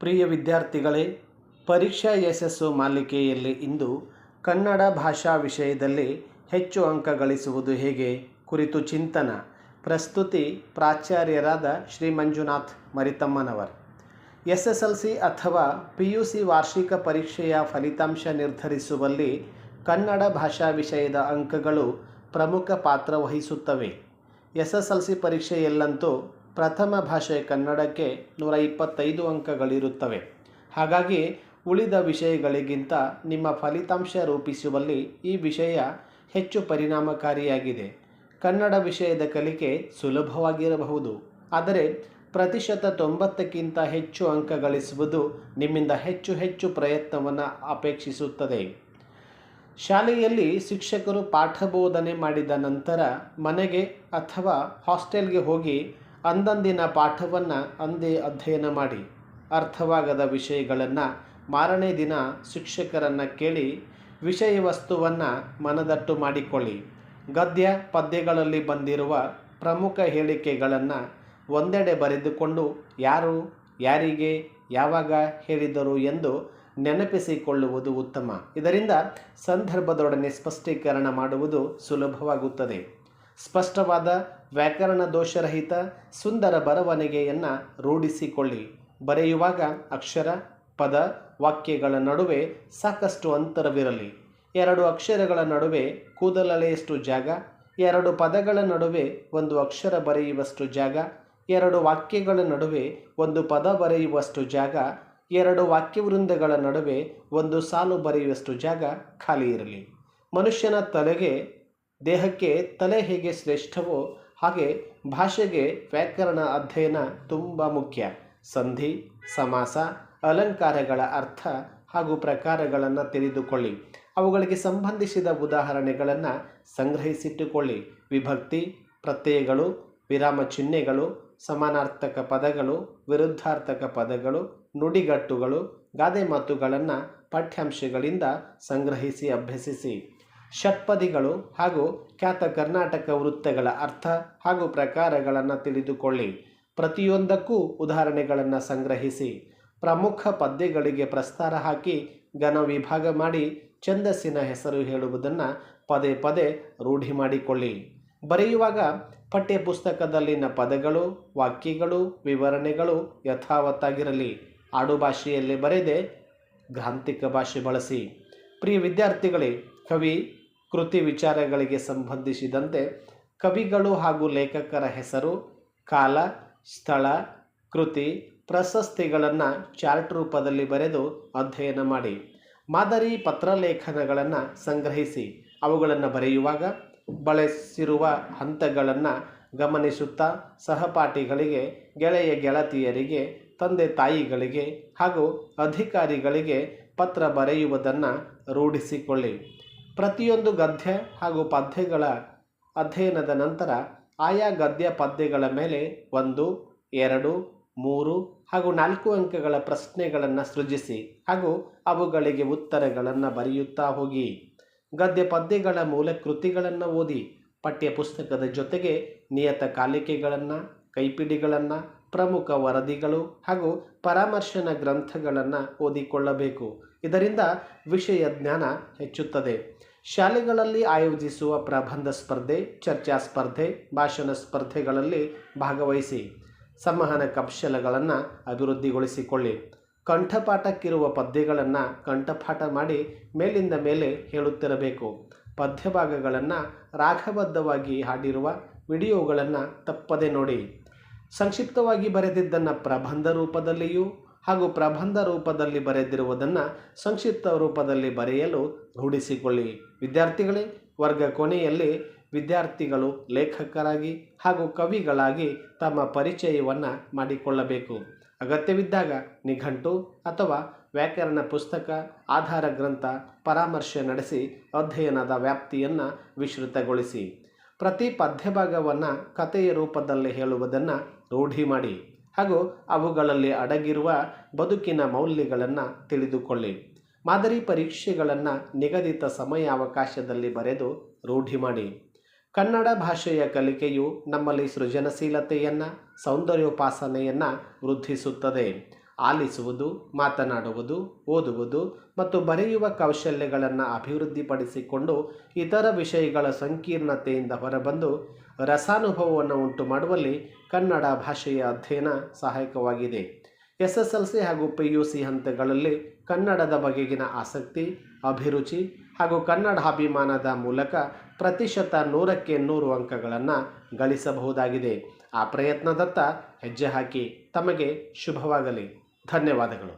ಪ್ರಿಯ ವಿದ್ಯಾರ್ಥಿಗಳೇ, ಪರೀಕ್ಷಾ ಯಶಸ್ಸು ಮಾಲಿಕೆಯಲ್ಲಿ ಇಂದು ಕನ್ನಡ ಭಾಷಾ ವಿಷಯದಲ್ಲಿ ಹೆಚ್ಚು ಅಂಕ ಗಳಿಸುವುದು ಹೇಗೆ ಕುರಿತು ಚಿಂತನ. ಪ್ರಸ್ತುತಿ ಪ್ರಾಚಾರ್ಯರಾದ Shri Manjunath Maritammanavar. S S L C ಅಥವಾ ಪಿ ಯು ಸಿ ವಾರ್ಷಿಕ ಪರೀಕ್ಷೆಯ ಫಲಿತಾಂಶ ನಿರ್ಧರಿಸುವಲ್ಲಿ ಕನ್ನಡ ಭಾಷಾ ವಿಷಯದ ಅಂಕಗಳು ಪ್ರಮುಖ ಪಾತ್ರ ವಹಿಸುತ್ತವೆ. ಎಸ್ ಎಸ್ ಎಲ್ ಸಿ ಪರೀಕ್ಷೆಯಲ್ಲಂತೂ ಪ್ರಥಮ ಭಾಷೆ ಕನ್ನಡಕ್ಕೆ ನೂರ ಇಪ್ಪತ್ತೈದು ಅಂಕಗಳಿರುತ್ತವೆ. ಹಾಗಾಗಿ ಉಳಿದ ವಿಷಯಗಳಿಗಿಂತ ನಿಮ್ಮ ಫಲಿತಾಂಶ ರೂಪಿಸುವಲ್ಲಿ ಈ ವಿಷಯ ಹೆಚ್ಚು ಪರಿಣಾಮಕಾರಿಯಾಗಿದೆ. ಕನ್ನಡ ವಿಷಯದ ಕಲಿಕೆ ಸುಲಭವಾಗಿರಬಹುದು, ಆದರೆ ಪ್ರತಿಶತ ತೊಂಬತ್ತಕ್ಕಿಂತ ಹೆಚ್ಚು ಅಂಕ ಗಳಿಸುವುದು ನಿಮ್ಮಿಂದ ಹೆಚ್ಚು ಹೆಚ್ಚು ಪ್ರಯತ್ನವನ್ನು ಅಪೇಕ್ಷಿಸುತ್ತದೆ. ಶಾಲೆಯಲ್ಲಿ ಶಿಕ್ಷಕರು ಪಾಠ ಬೋಧನೆ ಮಾಡಿದ ನಂತರ ಮನೆಗೆ ಅಥವಾ ಹಾಸ್ಟೆಲ್ಗೆ ಹೋಗಿ ಅಂದಂದಿನ ಪಾಠವನ್ನು ಅಂದೇ ಅಧ್ಯಯನ ಮಾಡಿ ಅರ್ಥವಾಗದ ವಿಷಯಗಳನ್ನು ಮಾರನೇ ದಿನ ಶಿಕ್ಷಕರನ್ನು ಕೇಳಿ ವಿಷಯ ವಸ್ತುವನ್ನು ಮನದಟ್ಟು ಮಾಡಿಕೊಳ್ಳಿ. ಗದ್ಯ ಪದ್ಯಗಳಲ್ಲಿ ಬಂದಿರುವ ಪ್ರಮುಖ ಹೇಳಿಕೆಗಳನ್ನು ಒಂದೆಡೆ ಬರೆದುಕೊಂಡು ಯಾರು, ಯಾರಿಗೆ, ಯಾವಾಗ ಹೇಳಿದರು ಎಂದು ನೆನಪಿಸಿಕೊಳ್ಳುವುದು ಉತ್ತಮ. ಇದರಿಂದ ಸಂದರ್ಭದೊಡನೆ ಸ್ಪಷ್ಟೀಕರಣ ಮಾಡುವುದು ಸುಲಭವಾಗುತ್ತದೆ. ಸ್ಪಷ್ಟವಾದ ವ್ಯಾಕರಣ ದೋಷರಹಿತ ಸುಂದರ ಬರವಣಿಗೆಯನ್ನು ರೂಢಿಸಿಕೊಳ್ಳಿ. ಬರೆಯುವಾಗ ಅಕ್ಷರ, ಪದ, ವಾಕ್ಯಗಳ ನಡುವೆ ಸಾಕಷ್ಟು ಅಂತರವಿರಲಿ. ಎರಡು ಅಕ್ಷರಗಳ ನಡುವೆ ಕೂದಲಲೆಯಷ್ಟು ಜಾಗ, ಎರಡು ಪದಗಳ ನಡುವೆ ಒಂದು ಅಕ್ಷರ ಬರೆಯುವಷ್ಟು ಜಾಗ, ಎರಡು ವಾಕ್ಯಗಳ ನಡುವೆ ಒಂದು ಪದ ಬರೆಯುವಷ್ಟು ಜಾಗ, ಎರಡು ವಾಕ್ಯವೃಂದಗಳ ನಡುವೆ ಒಂದು ಸಾಲು ಬರೆಯುವಷ್ಟು ಜಾಗ ಖಾಲಿ ಇರಲಿ. ಮನುಷ್ಯನ ತಲೆಗೆ ದೇಹಕ್ಕೆ ತಲೆ ಹೇಗೆ ಶ್ರೇಷ್ಠವೋ ಹಾಗೆ ಭಾಷೆಗೆ ವ್ಯಾಕರಣ ಅಧ್ಯಯನ ತುಂಬ ಮುಖ್ಯ. ಸಂಧಿ, ಸಮಾಸ, ಅಲಂಕಾರಗಳ ಅರ್ಥ ಹಾಗೂ ಪ್ರಕಾರಗಳನ್ನು ತಿಳಿದುಕೊಳ್ಳಿ. ಅವುಗಳಿಗೆ ಸಂಬಂಧಿಸಿದ ಉದಾಹರಣೆಗಳನ್ನು ಸಂಗ್ರಹಿಸಿಟ್ಟುಕೊಳ್ಳಿ. ವಿಭಕ್ತಿ, ಪ್ರತ್ಯಯಗಳು, ವಿರಾಮ ಚಿಹ್ನೆಗಳು, ಸಮಾನಾರ್ಥಕ ಪದಗಳು, ವಿರುದ್ಧಾರ್ಥಕ ಪದಗಳು, ನುಡಿಗಟ್ಟುಗಳು, ಗಾದೆ ಮಾತುಗಳನ್ನು ಪಠ್ಯಾಂಶಗಳಿಂದ ಸಂಗ್ರಹಿಸಿ ಅಭ್ಯಸಿಸಿ. ಷಟ್ಪದಿಗಳು ಹಾಗೂ ಖ್ಯಾತ ಕರ್ನಾಟಕ ವೃತ್ತಗಳ ಅರ್ಥ ಹಾಗೂ ಪ್ರಕಾರಗಳನ್ನು ತಿಳಿದುಕೊಳ್ಳಿ. ಪ್ರತಿಯೊಂದಕ್ಕೂ ಉದಾಹರಣೆಗಳನ್ನು ಸಂಗ್ರಹಿಸಿ. ಪ್ರಮುಖ ಪದ್ಯಗಳಿಗೆ ಪ್ರಸ್ತಾರ ಹಾಕಿ ಘನ ವಿಭಾಗ ಮಾಡಿ ಛಂದಸ್ಸಿನ ಹೆಸರು ಹೇಳುವುದನ್ನು ಪದೇ ಪದೇ ರೂಢಿ ಮಾಡಿಕೊಳ್ಳಿ. ಬರೆಯುವಾಗ ಪಠ್ಯಪುಸ್ತಕದಲ್ಲಿನ ಪದಗಳು, ವಾಕ್ಯಗಳು, ವಿವರಣೆಗಳು ಯಥಾವತ್ತಾಗಿರಲಿ. ಆಡುಭಾಷೆಯಲ್ಲಿ ಬರೆದೆ ಗ್ರಾಂಥಿಕ ಭಾಷೆ ಬಳಸಿ. ಪ್ರಿಯ ವಿದ್ಯಾರ್ಥಿಗಳೇ, ಕವಿ ಕೃತಿ ವಿಚಾರಗಳಿಗೆ ಸಂಬಂಧಿಸಿದಂತೆ ಕವಿಗಳು ಹಾಗೂ ಲೇಖಕರ ಹೆಸರು, ಕಾಲ, ಸ್ಥಳ, ಕೃತಿ, ಪ್ರಶಸ್ತಿಗಳನ್ನು ಚಾರ್ಟ್ ರೂಪದಲ್ಲಿ ಬರೆದು ಅಧ್ಯಯನ ಮಾಡಿ. ಮಾದರಿ ಪತ್ರಲೇಖನಗಳನ್ನು ಸಂಗ್ರಹಿಸಿ ಅವುಗಳನ್ನು ಬರೆಯುವಾಗ ಬಳಸಿರುವ ಹಂತಗಳನ್ನು ಗಮನಿಸುತ್ತಾ ಸಹಪಾಠಿಗಳಿಗೆ, ಗೆಳೆಯ ಗೆಳತಿಯರಿಗೆ, ತಂದೆ ತಾಯಿಗಳಿಗೆ ಹಾಗೂ ಅಧಿಕಾರಿಗಳಿಗೆ ಪತ್ರ ಬರೆಯುವುದನ್ನು ರೂಢಿಸಿಕೊಳ್ಳಿ. ಪ್ರತಿಯೊಂದು ಗದ್ಯ ಹಾಗೂ ಪದ್ಯಗಳ ಅಧ್ಯಯನದ ನಂತರ ಆಯಾ ಗದ್ಯ ಪದ್ಯಗಳ ಮೇಲೆ ಒಂದು, ಎರಡು, ಮೂರು ಹಾಗೂ ನಾಲ್ಕು ಅಂಕಗಳ ಪ್ರಶ್ನೆಗಳನ್ನು ಸೃಜಿಸಿ ಹಾಗೂ ಅವುಗಳಿಗೆ ಉತ್ತರಗಳನ್ನು ಬರೆಯುತ್ತಾ ಹೋಗಿ. ಗದ್ಯ ಪದ್ಯಗಳ ಮೂಲ ಕೃತಿಗಳನ್ನು ಓದಿ ಪಠ್ಯಪುಸ್ತಕದ ಜೊತೆಗೆ ನಿಯತ ಕಾಲಿಕೆಗಳನ್ನು, ಕೈಪಿಡಿಗಳನ್ನು, ಪ್ರಮುಖ ವರದಿಗಳು ಹಾಗೂ ಪರಾಮರ್ಶನ ಗ್ರಂಥಗಳನ್ನು ಓದಿಕೊಳ್ಳಬೇಕು. ಇದರಿಂದ ವಿಷಯ ಜ್ಞಾನ ಹೆಚ್ಚುತ್ತದೆ. ಶಾಲೆಗಳಲ್ಲಿ ಆಯೋಜಿಸುವ ಪ್ರಬಂಧ ಸ್ಪರ್ಧೆ, ಚರ್ಚಾ ಸ್ಪರ್ಧೆ, ಭಾಷಣ ಸ್ಪರ್ಧೆಗಳಲ್ಲಿ ಭಾಗವಹಿಸಿ ಸಂವಹನ ಕೌಶಲಗಳನ್ನು ಅಭಿವೃದ್ಧಿಗೊಳಿಸಿಕೊಳ್ಳಿ. ಕಂಠಪಾಠಕ್ಕಿರುವ ಪದ್ಯಗಳನ್ನು ಕಂಠಪಾಠ ಮಾಡಿ ಮೇಲಿಂದ ಮೇಲೆ ಹೇಳುತ್ತಿರಬೇಕು. ಪದ್ಯಭಾಗಗಳನ್ನು ರಾಘಬದ್ಧವಾಗಿ ಹಾಡಿರುವ ವಿಡಿಯೋಗಳನ್ನು ತಪ್ಪದೆ ನೋಡಿ. ಸಂಕ್ಷಿಪ್ತವಾಗಿ ಬರೆದಿದ್ದನ್ನು ಪ್ರಬಂಧ ರೂಪದಲ್ಲಿಯೂ ಹಾಗೂ ಪ್ರಬಂಧ ರೂಪದಲ್ಲಿ ಬರೆದಿರುವುದನ್ನು ಸಂಕ್ಷಿಪ್ತ ರೂಪದಲ್ಲಿ ಬರೆಯಲು ರೂಢಿಸಿಕೊಳ್ಳಿ. ವಿದ್ಯಾರ್ಥಿಗಳೇ, ವರ್ಗ ಕೊನೆಯಲ್ಲಿ ವಿದ್ಯಾರ್ಥಿಗಳು ಲೇಖಕರಾಗಿ ಹಾಗೂ ಕವಿಗಳಾಗಿ ತಮ್ಮ ಪರಿಚಯವನ್ನು ಮಾಡಿಕೊಳ್ಳಬೇಕು. ಅಗತ್ಯವಿದ್ದಾಗ ನಿಘಂಟು ಅಥವಾ ವ್ಯಾಕರಣ ಪುಸ್ತಕ, ಆಧಾರ ಗ್ರಂಥ ಪರಾಮರ್ಶೆ ನಡೆಸಿ ಅಧ್ಯಯನದ ವ್ಯಾಪ್ತಿಯನ್ನು ವಿಸ್ತೃತಗೊಳಿಸಿ. ಪ್ರತಿ ಪದ್ಯಭಾಗವನ್ನು ಕಥೆಯ ರೂಪದಲ್ಲಿ ಹೇಳುವುದನ್ನು ರೂಢಿ ಮಾಡಿ. ಹಾಗೂ ಅವುಗಳಲ್ಲಿ ಅಡಗಿರುವ ಬದುಕಿನ ಮೌಲ್ಯಗಳನ್ನು ತಿಳಿದುಕೊಳ್ಳಿ. ಮಾದರಿ ಪರೀಕ್ಷೆಗಳನ್ನು ನಿಗದಿತ ಸಮಯಾವಕಾಶದಲ್ಲಿ ಬರೆದು ರೂಢಿ ಮಾಡಿ. ಕನ್ನಡ ಭಾಷೆಯ ಕಲಿಕೆಯು ನಮ್ಮಲ್ಲಿ ಸೃಜನಶೀಲತೆಯನ್ನು, ಸೌಂದರ್ಯೋಪಾಸನೆಯನ್ನು ವೃದ್ಧಿಸುತ್ತದೆ. ಆಲಿಸುವುದು, ಮಾತನಾಡುವುದು, ಓದುವುದು ಮತ್ತು ಬರೆಯುವ ಕೌಶಲ್ಯಗಳನ್ನು ಅಭಿವೃದ್ಧಿಪಡಿಸಿಕೊಂಡು ಇತರ ವಿಷಯಗಳ ಸಂಕೀರ್ಣತೆಯಿಂದ ಹೊರಬಂದು ರಸಾನುಭವವನ್ನು ಉಂಟು ಮಾಡುವಲ್ಲಿ ಕನ್ನಡ ಭಾಷೆಯ ಅಧ್ಯಯನ ಸಹಾಯಕವಾಗಿದೆ. ಎಸ್ ಎಸ್ ಎಲ್ ಸಿ ಹಾಗೂ ಪಿ ಯು ಸಿ ಹಂತಗಳಲ್ಲಿ ಕನ್ನಡದ ಬಗೆಗಿನ ಆಸಕ್ತಿ, ಅಭಿರುಚಿ ಹಾಗೂ ಕನ್ನಡ ಅಭಿಮಾನದ ಮೂಲಕ ಪ್ರತಿಶತ ನೂರಕ್ಕೆ ನೂರು ಅಂಕಗಳನ್ನು ಗಳಿಸಬಹುದಾಗಿದೆ. ಆ ಪ್ರಯತ್ನದತ್ತ ಹೆಜ್ಜೆ ಹಾಕಿ ತಮಗೆ ಶುಭವಾಗಲಿ. ಧನ್ಯವಾದಗಳು.